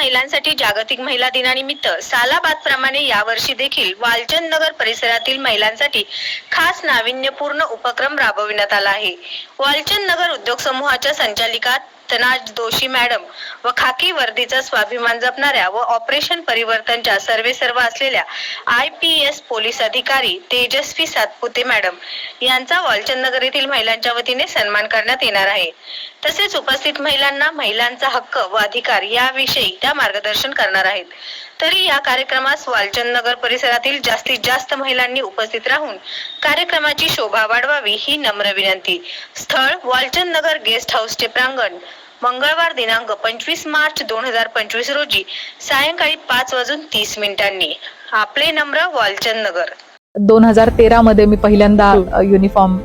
महिलांसाठी जागतिक महिला दिनानिमित्त सालाबाद प्रमाणे यावर्षी देखील वालचंद नगर परिसरातील महिलांसाठी खास नाविन्यपूर्ण उपक्रम राबविण्यात आला आहे. वालचंद नगर उद्योग समूहाच्या संचालिका तनाज दोषी मॅडम व खाकी वर्दीचा स्वाभिमान जपणाऱ्या व ऑपरेशन परिवर्तनच्या सर्वे सर्व असलेल्या आय पी एस पोलीस अधिकारी तेजस्वी सातपुते मॅडम यांचा वालचंद नगर येथील महिलांच्या वतीने सन्मान करण्यात येणार आहे. तसेच उपस्थित महिलांना महिलांचा हक्क व अधिकार याविषयी त्या मार्गदर्शन करणार आहेत. तरी या कार्यक्रमास वालचंद नगर परिसरातील जास्तीत जास्त महिलांनी उपस्थित राहून कार्यक्रमाची शोभा वाढवावी ही नम्र विनंती. स्थळ वालचंद नगर गेस्ट हाऊसचे प्रांगण मंगळवार दिनांक पंचवीस मार्च दोन हजार पंचवीस रोजी सायंकाळी पाच वाजून तीस मिनिटांनी. आपले नम्र वालचंद नगर दोन हजार तेरा मध्ये मी पहिल्यांदा युनिफॉर्म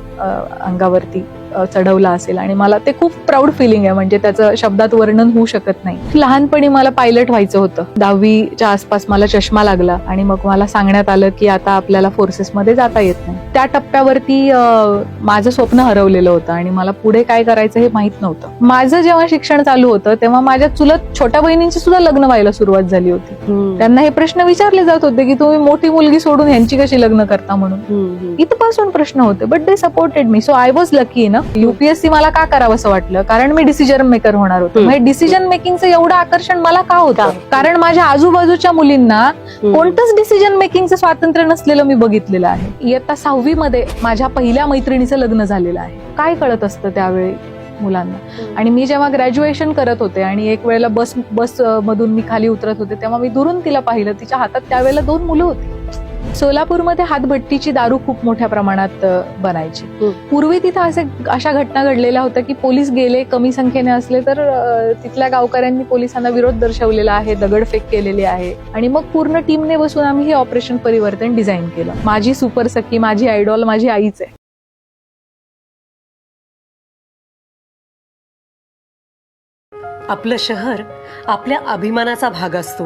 अंगावरती चढवला असेल. आणि मला ते खूप प्राऊड फिलिंग आहे. म्हणजे त्याचं शब्दात वर्णन होऊ शकत नाही. लहानपणी मला पायलट व्हायचं होतं. दहावीच्या आसपास मला चष्मा लागला आणि मग मला सांगण्यात आलं की आता आपल्याला फोर्सेसमध्ये जाता येत नाही. त्या टप्प्यावरती माझं स्वप्न हरवलेलं होतं आणि मला पुढे काय करायचं हे माहीत नव्हतं. माझं जेव्हा शिक्षण चालू होतं तेव्हा माझ्या चुलत छोट्या बहिणींची सुद्धा लग्न व्हायला सुरुवात झाली होती. त्यांना हे प्रश्न विचारले जात होते की तुम्ही मोठी मुलगी सोडून ह्यांची कशी लग्न करता म्हणून. इथपासून प्रश्न होते. But they supported me so I was lucky ना युपीएससी मला का करावं असं वाटलं? कारण मी डिसिजन मेकर होणार होतो. हम्म. डिसिजन मेकिंगचं एवढं आकर्षण मला का होतं? कारण माझ्या आजूबाजूच्या मुलींना कोणतंच डिसिजन मेकिंगचं स्वातंत्र्य नसलेलं मी बघितेलं आहे. इयत्ता सहावी मध्ये माझ्या पहिल्या मैत्रिणीचं लग्न झालेलं आहे. काय कळत असतं त्यावेळी मुलांना? आणि मी जेव्हा ग्रॅज्युएशन करत होते आणि एक वेळेला बस बस मधून मी खाली उतरत होते तेव्हा मी दुरून तिला पाहिलं. तिच्या हातात त्यावेळेला दोन मुलं होती. सोलापूरमध्ये हातभट्टीची दारू खूप मोठ्या प्रमाणात बनायची. पूर्वी तिथं असे अशा घटना घडलेल्या होत्या की पोलीस गेले कमी संख्येने असले तर तिथल्या गावकऱ्यांनी पोलिसांना विरोध दर्शवलेला आहे दगडफेक केलेली आहे. आणि मग पूर्ण टीमने बसून आम्ही हे ऑपरेशन परिवर्तन डिझाईन केलं. माझी सुपर सखी माझी आयडॉल माझी आईच आहे. आपलं शहर आपल्या अभिमानाचा भाग असतो.